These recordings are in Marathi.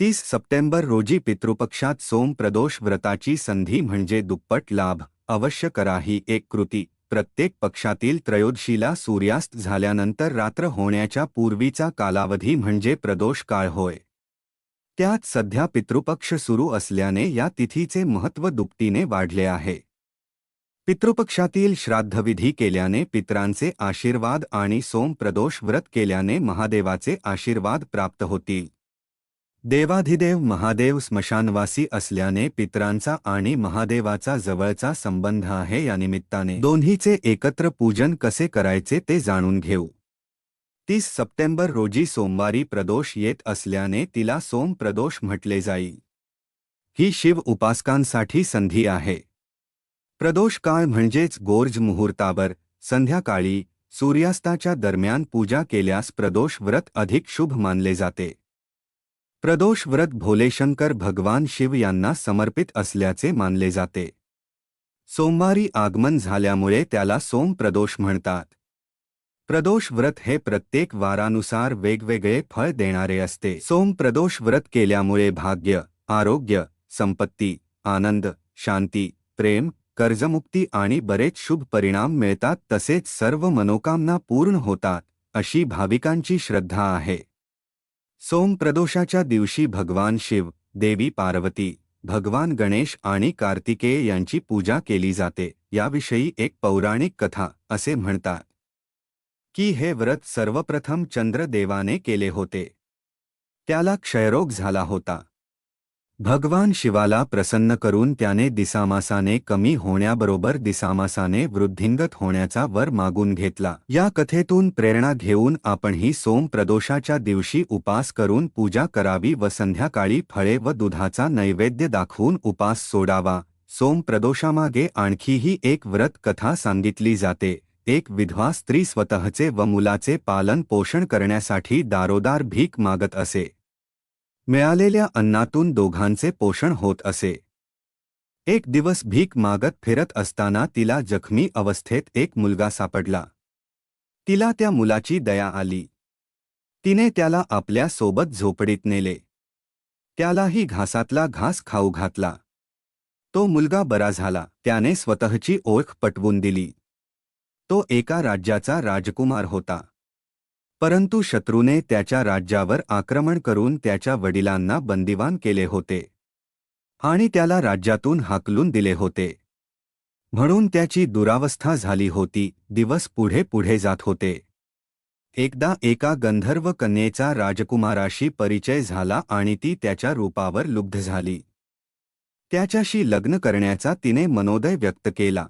तीस सप्टेंबर रोजी पितृपक्षात सोम प्रदोष व्रताची संधी म्हणजे दुप्पट लाभ. अवश्य करा ही एक कृती. प्रत्येक पक्षातील त्रयोदशीला सूर्यास्त झाल्यानंतर रात्र होण्याच्या पूर्वीचा कालावधी म्हणजे प्रदोष काळ होय. त्यात सध्या पितृपक्ष सुरू असल्याने या तिथीचे महत्त्व दुपटीने वाढले आहे. पितृपक्षातील श्राद्धविधी केल्याने पितरांचे आशीर्वाद आणि सोम प्रदोष व्रत केल्याने महादेवाचे आशीर्वाद प्राप्त होतील. देवाधिदेव महादेव स्मशानवासी असल्याने पितरांचा आणि महादेवाचा जवळचा संबंध आहे या निमित्ताने. दोन्हीचे एकत्र पूजन कसे करायचे ते जाणून घेऊ. तीस सप्टेंबर रोजी सोमवारी प्रदोष येत असल्याने तिला सोम प्रदोष म्हटले जाईल ही शिव उपासकांसाठी संधी आहे. प्रदोष काळ म्हणजेच गोर्ज मुहूर्तावर संध्याकाळी सूर्यास्ताच्या दरम्यान पूजा केल्यास प्रदोष व्रत अधिक शुभ मानले जाते. प्रदोष व्रत भोलेशंकर भगवान शिव यांना समर्पित असल्याचे मानले जाते. सोमवारी आगमन झाल्यामुळे त्याला सोम प्रदोष म्हणतात. प्रदोष व्रत हे प्रत्येक वारानुसार वेगवेगळे फळ देणारे असते. सोम प्रदोष व्रत केल्यामुळे भाग्य आरोग्य संपत्ती आनंद शांती प्रेम कर्जमुक्ती आणि बरेच शुभ परिणाम मिळतात तसेच सर्व मनोकामना पूर्ण होतात अशी भाविकांची श्रद्धा आहे. सोम प्रदोषाच्या दिवशी भगवान शिव, देवी पार्वती, भगवान गणेश आणि कार्तिकेय यांची पूजा केली जाते. याविषयी एक पौराणिक कथा असे म्हणतात की हे व्रत सर्वप्रथम चंद्रदेवाने केले होते. त्याला क्षयरोग झाला होता. भगवान शिवाला प्रसन्न करून त्याने दिसामासाने कमी होण्याबरोबर दिसामासाने वृद्धिंगत होण्याचा वर मागून घेतला. या कथेतून प्रेरणा घेऊन आपणही सोम प्रदोषाच्या दिवशी उपास करून पूजा करावी व संध्याकाळी फळे व दुधाचा नैवेद्य दाखवून उपास सोडावा. सोम प्रदोषामागे आणखीही एक व्रत कथा सांगितली जाते. एक विधवा स्त्री स्वतःचे व मुलाचे पालन पोषण करण्यासाठी दारोदार भीक मागत असे. मिळालेल्या अन्नातून दोघांचे पोषण होत असे. एक दिवस भीक मागत फिरत असताना तिला जखमी अवस्थेत एक मुलगा सापडला. तिला त्या मुलाची दया आली. तिने त्याला आपल्यासोबत झोपडीत नेले. त्यालाही घासातला घास खाऊ घातला. तो मुलगा बरा झाला त्याने स्वतःची ओळख पटवून दिली. तो एका राज्याचा राजकुमार होता. परंतु शत्रूने त्याच्या राज्यावर आक्रमण करून त्याच्या वडिलांना बंदिवान केले होते. आणि त्याला राज्यातून हाकलून दिले होते. म्हणून त्याची दुरावस्था झाली होती दिवस पुढे पुढे जात होते. एकदा एका गंधर्व कन्येचा राजकुमाराशी परिचय झाला आणि ती त्याच्या रूपावर लुब्ध झाली. त्याच्याशी लग्न करण्याचा तिने मनोदय व्यक्त केला.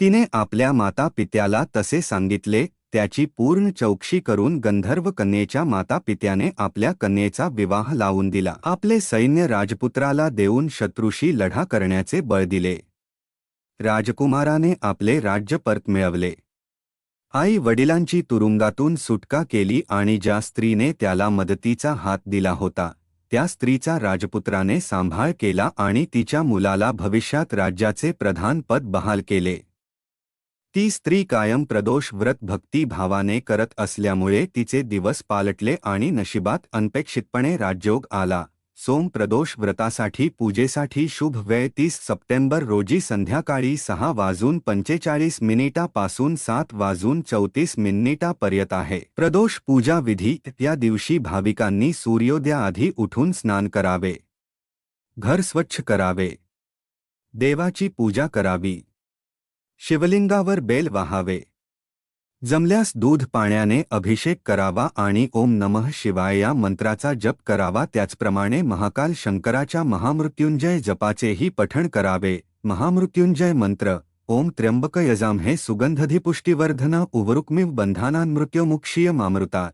तिने आपल्या माता पित्याला तसे सांगितले त्याची पूर्ण चौकशी करून गंधर्व कन्येच्या माता पित्याने आपल्या कन्येचा विवाह लावून दिला. आपले सैन्य राजपुत्राला देऊन शत्रूशी लढा करण्याचे बळ दिले. राजकुमाराने आपले राज्य परत मिळवले. आई वडिलांची तुरुंगातून सुटका केली आणि ज्या स्त्रीने त्याला मदतीचा हात दिला होता त्या स्त्रीचा राजपुत्राने सांभाळ केला आणि तिच्या मुलाला भविष्यात राज्याचे प्रधान पद बहाल केले. ती स्त्री कायम प्रदोष व्रत भक्ती भावाने करत असल्यामुळे तिचे दिवस पालटले आणि नशिबात अनपेक्षितपणे राजयोग आला. सोम प्रदोष व्रतासाठी पूजेसाठी शुभ वेळ तीस सप्टेंबर रोजी संध्याकाळी सहा वाजून पंचेचाळीस मिनिटापासून सात वाजून चौतीस मिनिटापर्यंत आहे. प्रदोष पूजा विधी या दिवशी भाविकांनी सूर्योदयाआधी उठून स्नान करावे. घर स्वच्छ करावे. देवाची पूजा करावी. शिवलिंगावर बेल वाहावे. जमल्यास दूध पाण्याने अभिषेक करावा आणि ओम नमः शिवाय या मंत्राचा जप करावा. त्याचप्रमाणे महाकाल शंकराच्या महामृत्युंजय जपाचेही पठण करावे. महामृत्युंजय मंत्र ओम त्र्यंबक यजाम हे सुगंधधिपुष्टिवर्धन उवरुक्मिव बंधानान मृत्युमुक्षीय मामृतात